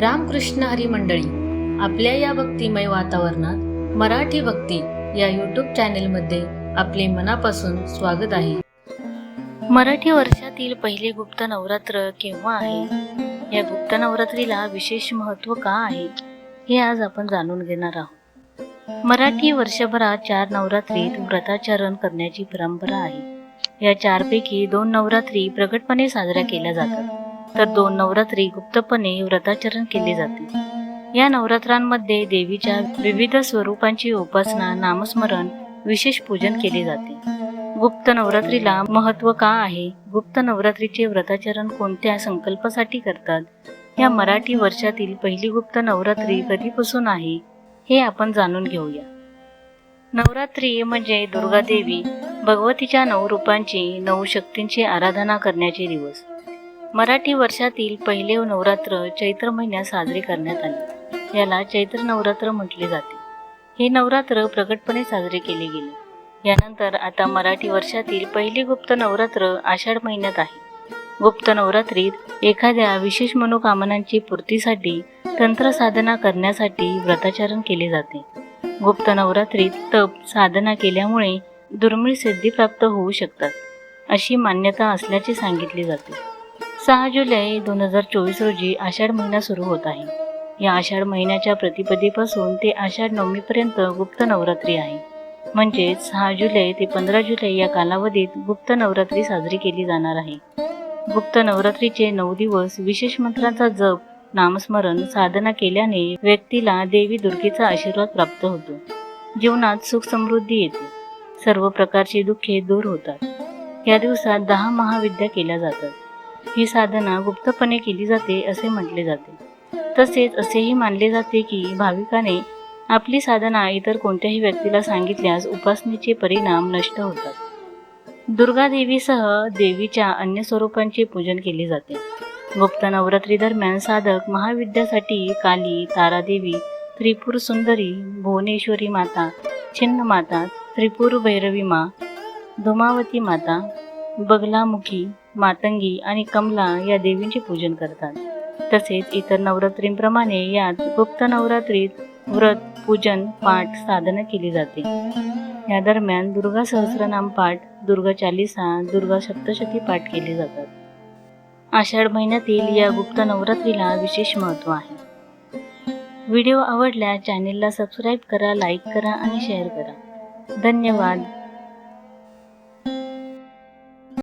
रामकृष्ण हरी मंडळी आपल्या या भक्तिमय वातावरणात मराठी भक्ती या यूट्यूब चॅनेलमध्ये आपले मनापासून स्वागत आहे. मराठी वर्षातील पहिले गुप्त नवरात्र केव्हा आहे? या गुप्त नवरात्रीला विशेष महत्त्व का आहे? हे आज आपण जाणून घेणार आहोत. मराठी वर्षभरात चार नवरात्रीत व्रताचरण करण्याची परंपरा आहे. या चारपैकी दोन नवरात्री प्रगटपणे साजऱ्या केल्या जातात. तर दोन नवरात्री गुप्तपणे व्रताचरण केले जाते. या नवरात्रांमध्ये देवीच्या विविध स्वरूपांची उपासना नामस्मरण विशेष पूजन केले जाते. गुप्त नवरात्रीला महत्त्व का आहे? गुप्त नवरात्रीचे व्रताचरण कोणत्या संकल्पासाठी करतात? या मराठी वर्षातील पहिली गुप्त नवरात्री कधीपासून आहे हे आपण जाणून घेऊया. नवरात्री म्हणजे दुर्गा देवी भगवतीच्या नऊ रूपांची नऊ शक्तींची आराधना करण्याचे दिवस. मराठी वर्षातील पहिले नवरात्र चैत्र महिन्यात साजरे करण्यात आले. याला चैत्र नवरात्र म्हटले जाते. हे नवरात्र प्रगटपणे साजरे केले गेले. यानंतर आता मराठी वर्षातील पहिली गुप्त नवरात्र आषाढ महिन्यात आहे. गुप्त नवरात्रीत एखाद्या विशेष मनोकामनांची पूर्तीसाठी तंत्र साधना करण्यासाठी व्रताचरण केले जाते. गुप्त नवरात्रीत तप साधना केल्यामुळे दुर्मिळ सिद्धी प्राप्त होऊ शकतात अशी मान्यता असल्याचे सांगितले जाते. सहा जुलै दोन हजार चोवीस रोजी आषाढ महिना सुरू होत आहे. या आषाढ महिन्याच्या प्रतिपदेपासून ते आषाढ नवमीपर्यंत गुप्त नवरात्री आहे. म्हणजेच सहा जुलै ते पंधरा जुलै या कालावधीत गुप्त नवरात्री साजरी केली जाणार आहे. गुप्त नवरात्रीचे नऊ दिवस विशेष मंत्रांचा जप नामस्मरण साधना केल्याने व्यक्तीला देवी दुर्गेचा आशीर्वाद प्राप्त होतो. जीवनात सुख समृद्धी येते. सर्व प्रकारची दुःखे दूर होतात. या दिवसात दहा महाविद्या केल्या जातात. ही साधना गुप्तपणे केली जाते असे म्हटले जाते. तसेच असेही मानले जाते की भाविकाने आपली साधना इतर कोणत्याही व्यक्तीला सांगितल्यास उपासनेचे परिणाम नष्ट होतात. दुर्गा देवीसह देवीच्या अन्य स्वरूपांचे पूजन केले जाते. गुप्त नवरात्री दरम्यान साधक महाविद्यासाठी काली तारादेवी त्रिपुर सुंदरी भुवनेश्वरी माता छिन्न माता त्रिपुर भैरवी मा धुमावती माता बगलामुखी मातंगी आणि कमला या देवींचे पूजन करतात. तसेच इतर नवरात्रींप्रमाणे यात गुप्त नवरात्रीत व्रत पूजन पाठ साधना केली जाते. या दरम्यान दुर्गा सहस्रनाम पाठ दुर्गा चालिसा दुर्गा सप्तशती पाठ केले जातात. आषाढ महिन्यातील या गुप्त नवरात्रीला विशेष महत्त्व आहे. व्हिडिओ आवडल्यास चॅनेलला सबस्क्राईब करा लाईक करा आणि शेअर करा. धन्यवाद.